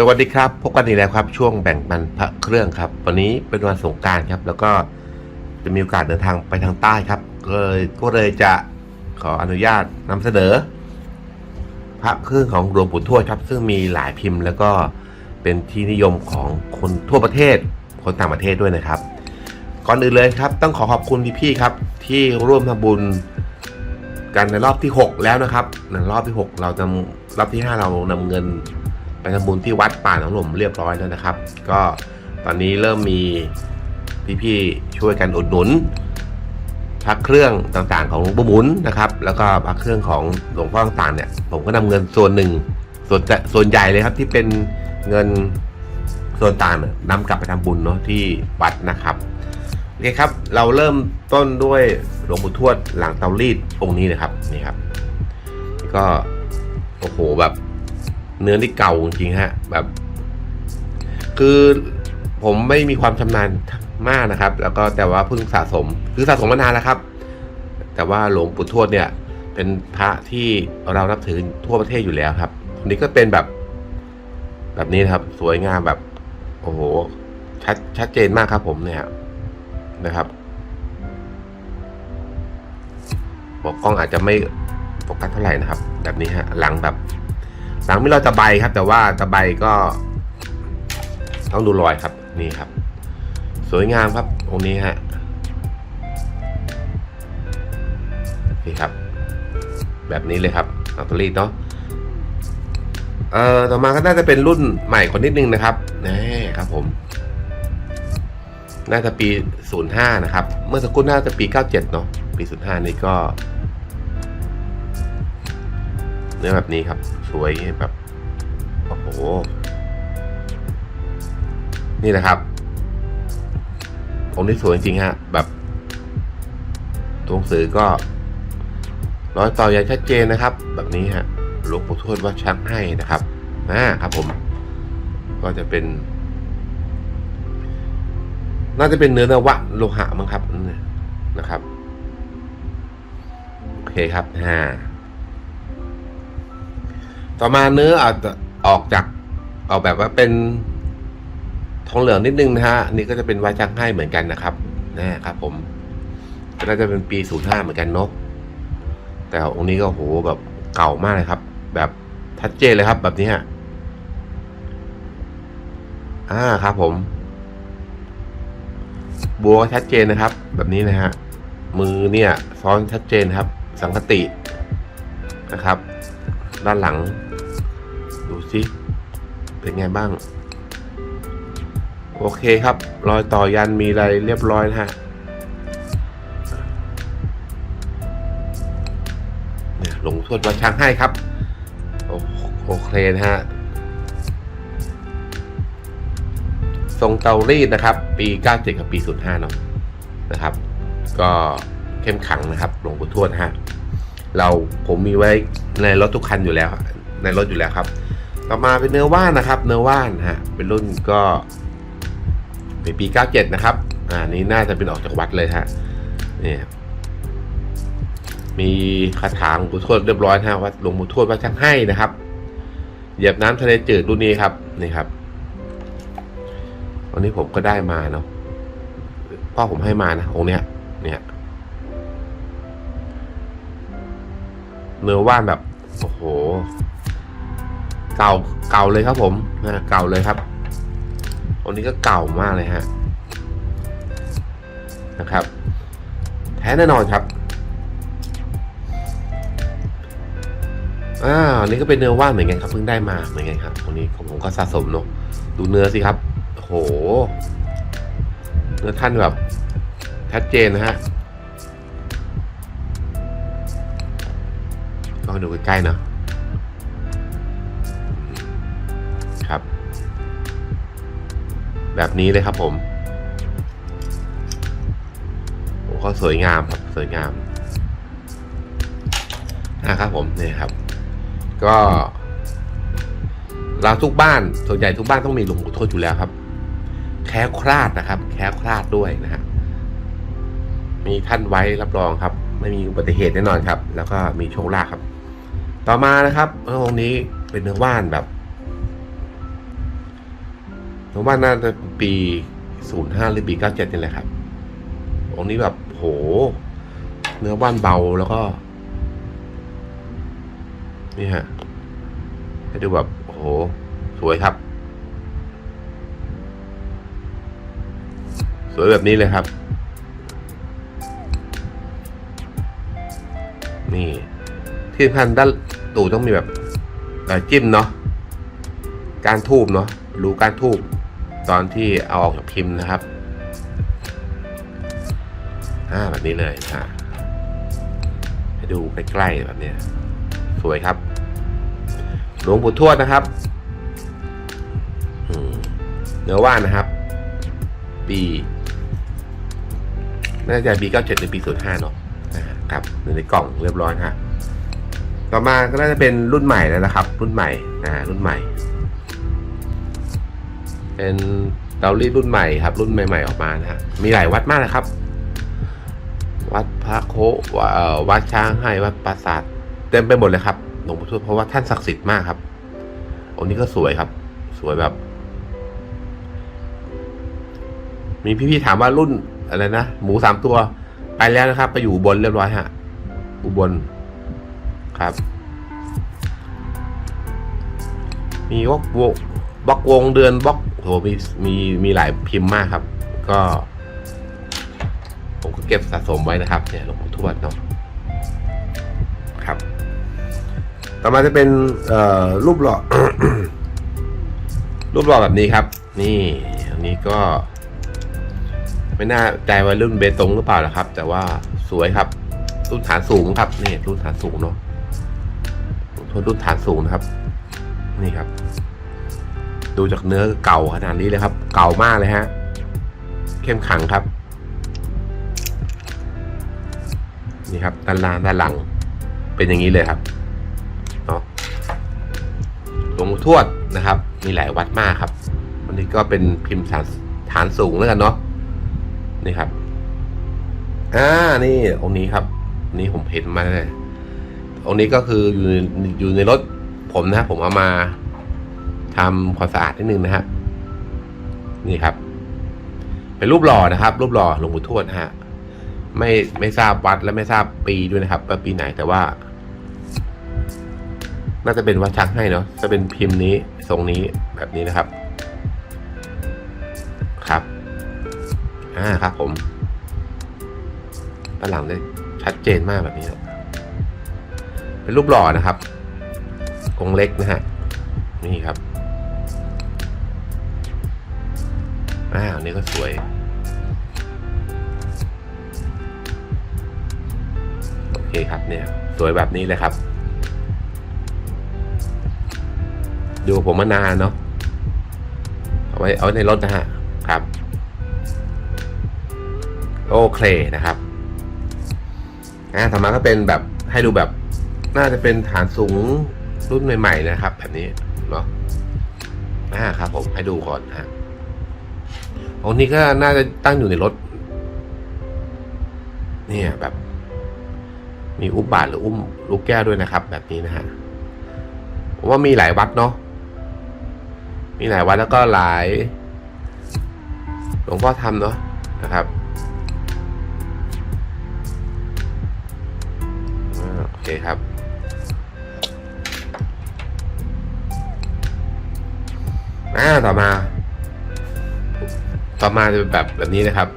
สวัสดีครับพบกันอีกแล้วครับ ช่วงแบ่งปันพระเครื่องครับ วันนี้เป็นวันสงการครับ แล้วก็จะมีโอกาสเดินทางไปทางใต้ครับก็เลยก็เลยจะขออนุญาตนำเสนอ พระเครื่องของหลวงปู่ทวดครับ ซึ่งมีหลายพิมพ์ แล้วก็เป็นที่นิยมของคนทั่วประเทศ คนต่างประเทศด้วยนะครับ ก่อนอื่นเลยครับ ต้องขอขอบคุณพี่ๆครับ ที่ร่วมทำบุญกันในรอบที่ 6 แล้วนะครับในรอบที่ 6 เรานำรอบที่ 5 เรานำเงิน ไปทำบุญที่วัดป่าหนองหลมเรียบร้อยแล้วนะครับ ก็ตอนนี้เริ่มมีพี่ๆช่วยกันอุดหนุนพระเครื่องต่างๆของหลวงปู่หมุนนะครับ แล้วก็พระเครื่องของหลวงพ่อต่างๆเนี่ยผมก็นำเงินส่วนหนึ่งส่วนส่วนใหญ่เลยครับที่เป็นเงินส่วนต่างนี่ยนำกลับไปทำบุญเนาะที่วัดนะครับโอเคครับ เราเริ่มต้นด้วยหลวงปู่ทวดหลังเตารีดองค์นี้นะครับนี่ครับก็โอ้โหแบบ เนื้อที่เก่าจริงฮะ แบบ คือผมไม่มีความชำนาญมากนะครับ แล้วก็แต่ว่าเพิ่งสะสม คือสะสมมานานแล้วครับ แต่ว่าหลวงปู่ทวดเนี่ย เป็นพระที่เรานับถือทั่วประเทศอยู่แล้วครับอันนี้ก็เป็นแบบ แบบนี้ครับ สวยงามแบบ โอ้โห ชัดชัดเจนมากครับ ผมเนี่ยนะครับบอกกล้องอาจจะไม่โฟกัสเท่าไหร่นะครับ แบบนี้ฮะหลังแบบ หลังไม่รอยตะไบครับ แต่ว่าตะไบก็ ต้องดูรอยครับนี่ครับ สวยงามครับองค์นี้ฮะนี่ครับ แบบนี้เลยครับอัลตรีเนาะเอ่อต่อมาก็น่าจะเป็นรุ่นใหม่คนนิดนึงนะครับนี่ครับผม น่าจะปี 05 นะครับ เมื่อสักครู่น่าจะปี 97 เนาะปี 05 นี่ก็ เนื้อแบบนี้ครับ สวยแบบโอ้โหนี่นะครับองค์นี้สวยจริงๆฮะแบบตัวหนังสือก็ร้อยต่อใหญ่ชัดเจนนะครับ แบบนี้ฮะหลวงปู่ทวดวัดช้างให้นะครับอ่าครับผม ก็จะเป็น น่าจะเป็นเนื้อนวะโลหะมั้งครับนะครับ โอเคครับอ่า ต่อมาเนื้ออาจจะออกจากออกแบบว่าเป็นทองเหลืองนิดนึงนะฮะนี่ก็จะเป็นวาจังให้เหมือนกันนะครับนะครับ ผมก็น่าจะเป็นปีศูนย์ห้าเหมือนกันเนกแต่องค์นี้ก็โหแบบเก่ามากเลยครับ แบบชัดเจนเลยครับ แบบนี้ฮะอ่าครับ ผม บัวชัดเจนนะครับ แบบนี้นะฮะมือเนี่ย ซ้อนชัดเจนครับ สังคตินะครับ ด้านหลัง เป็นไงบ้าง โอเคครับ รอยต่อยันมีอะไรเรียบร้อยนะฮะเนี่ยหลงทวดวัดช้างให้ครับโอโอเคนะฮะทรงเตารีดนะครับ ปี 97 กับปี 05เนาะนะครับ ก็เข้มขังนะครับหลวงปู่ทวดฮะเราผมมีไว้ในรถทุกคันอยู่แล้ว ในรถอยู่แล้วครับ ต่อมาเป็นเนื้อว่านนะครับ เนื้อว่านฮะเป็นรุ่นก็เป็นปี 97 นะครับอ่านี้น่าจะเป็นออกจากวัดเลยฮะเนี่ยมีคาถาหลวงปู่ทวดเรียบร้อยนะฮะวัดหลวงปู่ทวดวัดช่างให้นะครับเหยียบน้ำทะเลจืดรุ่นนี้ครับนี่ครับวันนี้ผมก็ได้มาเนาะพ่อผมให้มานะองค์เนี้ยเนี่ยเนื้อว่านแบบโอ้โห เก่าเก่าเลยครับผมนะเก่าเลยครับอันนี้ก็เก่ามากเลยฮะนะครับ แท้แน่นอนครับอ่าอันนี้ก็เป็นเนื้อว่านเหมือนกันครับเพิ่งได้มาเหมือนกันครับตรงนี้ผมก็สะสมเนาะดูเนื้อสิครับโอ้โหเนื้อท่านแบบชัดเจนนะฮะก็ดูใกล้ๆเนาะ แบบนี้เลยครับผมโอ้ก็สวยงามครับสวยงามนะครับผมเนี่ยครับ ก็เราทุกบ้านส่วนใหญ่ทุกบ้านต้องมีหลวงปู่ทวดอยู่แล้วครับ แค้คลาดนะครับ แค้คลาดด้วยนะฮะมีท่านไว้รับรองครับ ไม่มีอุบัติเหตุแน่นอนครับ แล้วก็มีโชคลาภครับ ต่อมานะครับองค์นี้เป็นเนื้อว่านแบบ ผมว่าน่าจะปีศูนย์ห้าหรือปีเก้าเจ็ดนี่แหละครับ องค์นี้แบบโห เนื้อว่านเบาแล้วก็ นี่ฮะ ให้ดูแบบโห สวยครับ สวยแบบนี้เลยครับ นี่ ที่สำคัญด้านตูต้องมีแบบจิ้มเนาะการทูบเนาะรู้การทูบ ตอนที่เอาออกจากพิมพ์นะครับอ่าแบบนี้เลยอ่าให้ดูใกล้ๆแบบนี้สวยครับ หลวงปู่ทวดนะครับเนื้อว่านนะครับ ปีน่าจะปีเก้าเจ็ดหรือปีศูนย์ห้าเนาะครับอยู่ในกล่องเรียบร้อยฮะต่อมาก็น่าจะเป็นรุ่นใหม่แล้วนะครับ รุ่นใหม่อ่ารุ่นใหม่ เป็นเตารีดรุ่นใหม่ครับ รุ่นใหม่ ๆออกมานะฮะมีหลายวัดมากนะครับ วัดพระโควเอ่อวัดช้างให้วัดปราสาทเต็มไปหมดเลยครับหลวงปู่ทวดเพราะว่าท่านศักดิ์สิทธิ์มากครับองค์นี้ก็สวยครับ สวยแบบ มีพี่ๆถามว่ารุ่นอะไรนะหมูสามตัวไปแล้วนะครับ ไปอยู่อุบนเรียบร้อยฮะอุบลครับ มีวอกวงบล็อกวงเดือนบล็อก โหมีมีมีหลายพิมพ์มากครับ ก็ ผมก็เก็บสะสมไว้นะครับ เนี่ยหลวงปู่ทวดเนาะครับ ต่อมาจะเป็นเอ่อรูปหล่อรูปหล่อแบบนี้ครับ นี่อันนี้ก็ ไม่น่าใจว่ารุ่นเบตงหรือเปล่านะครับ แต่ว่าสวยครับรุ่นฐานสูงครับนี่รุ่นฐานสูงเนาะทนรุ่นฐานสูงนะครับ นี่ครับ ดูจากเนื้อเก่าขนาดนี้เลยครับ เก่ามากเลยฮะ เข้มขังครับ นี่ครับด้านล่างด้านหลัง เป็นอย่างนี้เลยครับเนาะหลวงทวดนะครับ มีหลายวัดมากครับวันนี้ก็เป็นพิมพ์ฐานฐานสูงแล้วกันเนาะนี่ครับอ่านี่องค์นี้ครับนี้ผมเห็นมาเลยองค์นี้ก็คืออยู่อยู่ในรถผมนะผมเอามา ทำความสะอาดนิดนึงนะฮะนี่ครับ เป็นรูปหล่อนะครับ รูปหล่อหลวงปู่ทวดนะฮะ ไม่ไม่ทราบวัดและไม่ทราบปีด้วยนะครับว่าปีไหนแต่ว่า น่าจะเป็นวัดชักให้เนาะจะเป็นพิมพ์นี้ทรงนี้แบบนี้นะครับ ครับอ่าครับ ผมด้านหลังได้ชัดเจนมากแบบนี้นะเป็นรูปหล่อนะครับองเล็กนะฮะนี่ครับ อ่าอันนี้ก็สวย โอเคครับเนี่ย สวยแบบนี้เลยครับ ดูผมมานานเนาะเอาไว้เอาในรถนะฮะครับ โอเคนะครับอ่าต่อมาก็เป็นแบบให้ดูแบบน่าจะเป็นฐานสูงรุ่นใหม่ ๆ นะครับ แบบนี้เนาะอ่าครับผมให้ดูก่อนฮะ องค์นี้ก็น่าจะตั้งอยู่ในรถ เนี่ยแบบ มีอุบบาทหรืออุ้มลูกแก้วด้วยนะครับ แบบนี้นะฮะผมว่ามีหลายวัดเนาะมีหลายวัดแล้วก็หลาย หลวงพ่อทำเนาะนะครับโอเคครับอ่าต่อมา ต่อมาจะเป็นแบบแบบนี้นะครับ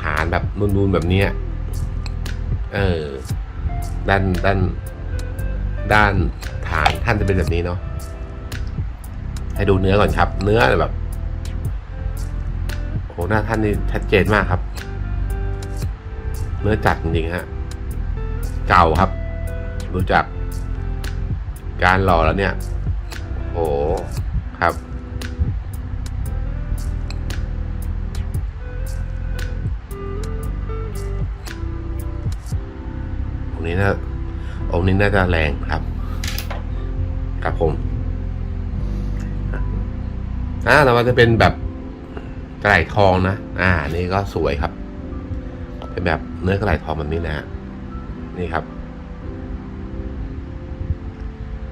ฐานแบบนูนๆแบบเนี้เออด้านด้าน ด้านฐานท่านจะเป็นแบบนี้เนาะให้ดูเนื้อก่อนครับ เนื้อแบบโอ้หน้าท่านนี่ชัดเจนมากครับ เนื้อจัดจริงฮะเก่าครับดูจากการหล่อแล้วเนี่ย นี้น่าองค์นี้น่าจะแรงครับ ครับผมอ่าต่อมาจะเป็นแบบกระไหลทองนะ อ่า นี่ก็สวยครับ เป็นแบบเนื้อกระไหลทองแบบนี้นะฮะนี่ครับ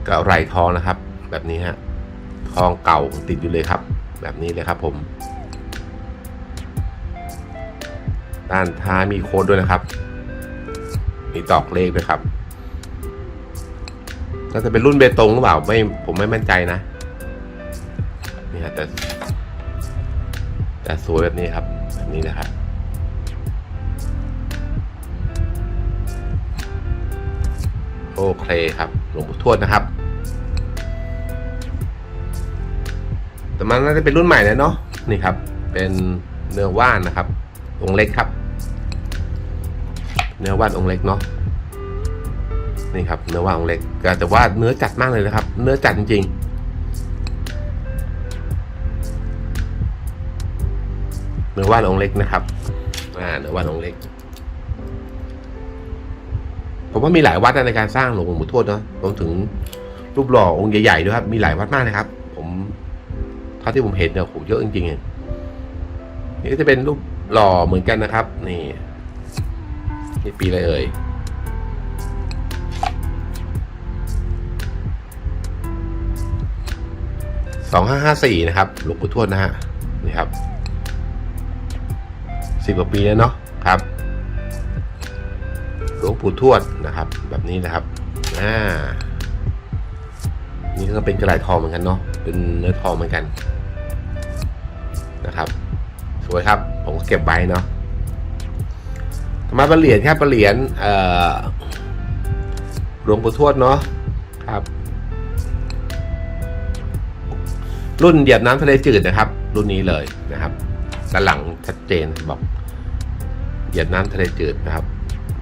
กระไหลทองนะครับ แบบนี้ฮะทองเก่าติดอยู่เลยครับ แบบนี้เลยครับ ผม ด้านท้ายมีโค้ดด้วยนะครับ มีตอกเลขด้วยครับก็จะเป็นรุ่นเบตงหรือเปล่าไม่ผมไม่มั่นใจนะนี่ครับแต่แต่สวยแบบนี้ครับแบบนี้นะครับโอเคครับหลวงปู่ทวดนะครับ แต่มันน่าจะเป็นรุ่นใหม่แล้วเนาะนี่ครับ เป็นเนื้อว่านนะครับองเล็กครับ เนื้อว่านองเล็กเนาะนี่ครับเนื้อว่านองเล็กแต่ว่าเนื้อจัดมากเลยนะครับ เนื้อจัดจริงเนื้อว่านองเล็กนะครับอ่าเนื้อว่านองเล็ก ผมว่ามีหลายวัดในการสร้างหลวงปู่ทวดเนาะรวมถึงรูปหล่อองค์ใหญ่ๆด้วยครับ มีหลายวัดมากนะครับ ผมเท่าที่ผมเห็นเนี่ยโหเยอะจริงๆนี่ก็จะเป็นรูปหล่อเหมือนกันนะครับ นี่ นี่ปีอะไรเอ่ยสองห้าห้าสี่นะครับหลวงปู่ทวดนะฮะนี่ครับสิบกว่าปีแล้วเนาะครับหลวงปู่ทวดนะครับ แบบนี้นะครับอ่านี่ก็เป็นกระไรทองเหมือนกันเนาะเป็นเนื้อทองเหมือนกันนะครับสวยครับ ผมก็เก็บไว้เนาะ มาประเหรียญครับประเหรียญหลวงปู่ทวดเนาะครับ รุ่นเหยียบน้ำทะเลจืดนะครับ รุ่นนี้เลยนะครับด้านหลังชัดเจนบอกเหยียบน้ำทะเลจืดนะครับ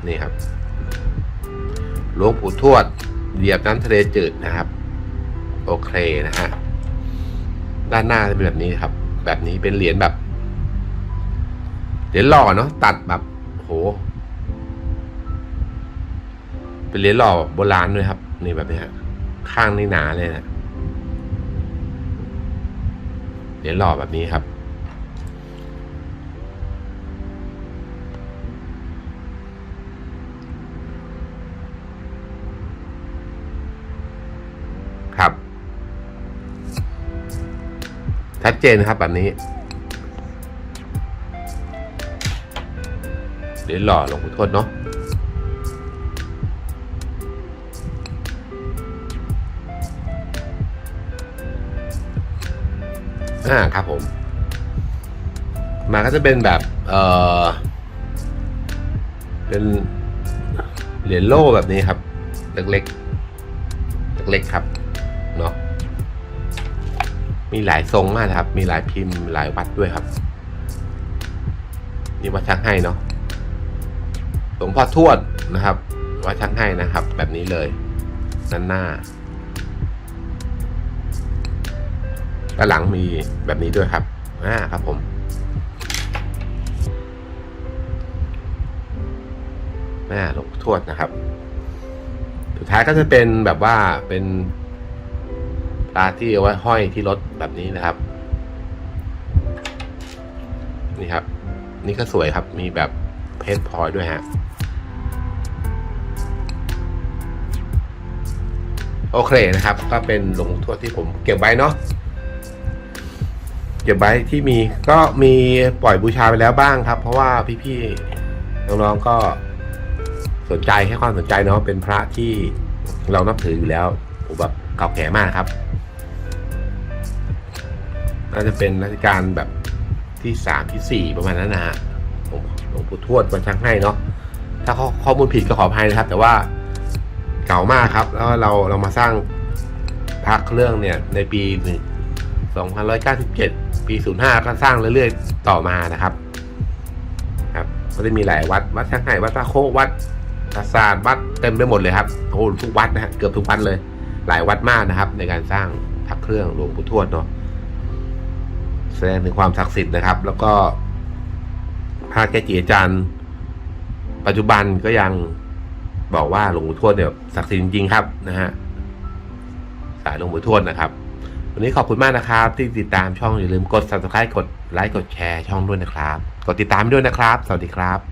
นี่ครับหลวงปู่ทวดเหยียบน้ำทะเลจืดนะครับ โอเคนะฮะด้านหน้าจะเป็นแบบนี้ครับ แบบนี้เป็นเหรียญแบบเหรียญหล่อเนาะตัดแบบ หเป็นเหรียญหล่อโบราณด้วยครับ นี่แบบนี้ฮะข้างนี่หนาเลยนะเหรียญหล่อแบบนี้ครับ ครับชัดเจนครับแบบนี้ เดี๋ยวหล่อหลวงปู่ทวดเนาะอ่าครับผม มาก็จะเป็นแบบ เออเป็นเหรียญโล่แบบนี้ครับ เล็กๆเล็กๆครับเนาะมีหลายทรงมากนะครับ มีหลายพิมพ์หลายวัดด้วยครับ นี่วัดช้างให้เนาะ หลวงพ่อทวดนะครับวัดช้างให้นะครับ แบบนี้เลยด้านหน้าด้านหลังมีแบบนี้ด้วยครับอ่าครับผมแม่หลวงทวดนะครับ สุดท้ายก็จะเป็นแบบว่าเป็นปลาที่เอาไว้ห้อยที่รถแบบนี้นะครับ นี่ครับ นี่ก็สวยครับ มีแบบเพชรพลอยด้วยฮะ โอเคนะครับ ก็เป็นหลวงทวดที่ผมเก็บไว้เนาะเก็บไว้ที่มีก็มีปล่อยบูชาไปแล้วบ้างครับ เพราะว่าพี่ๆน้องๆก็สนใจให้ความสนใจเนาะเป็นพระที่เรานับถืออยู่แล้วผมแบบเก่าแก่มากครับน่าจะเป็นรัชกาลแบบที่สามที่สี่ประมาณนั้นนะฮะหลวงหลวงปู่ทวดวันช้างให้เนาะถ้าข้อมูลผิดก็ขออภัยนะครับ แต่ว่า เก่ามากครับ แล้วเราเรามาสร้างพระเครื่องเนี่ย ในปีหนึ่งสองพันร้อยเก้าสิบเจ็ดปีศูนย์ห้าก็สร้างเรื่อยๆ ต่อมานะครับ ครับ ก็จะมีหลายวัด วัดช้างให้วัดตะโควัดตาซานวัดเต็มไปหมดเลยครับโอ้ทุกวัดนะฮะเกือบทุกวัดเลย หลายวัดมากนะครับ ในการสร้างพระเครื่องหลวงปู่ทวดเนาะแสดงถึงความศักดิ์สิทธิ์นะครับ แล้วก็พระแกจิอาจารย์ ปัจจุบันก็ยัง บอกว่าหลวงปู่ทวดเนี่ยศักดิ์สิทธิ์จริงๆครับนะฮะสายหลวงปู่ทวดนะครับ วันนี้ขอบคุณมากนะครับ ที่ติดตามช่องอย่าลืมกด subscribe กดไลค์กดแชร์ช่องด้วยนะครับ กดติดตามด้วยนะครับ สวัสดีครับ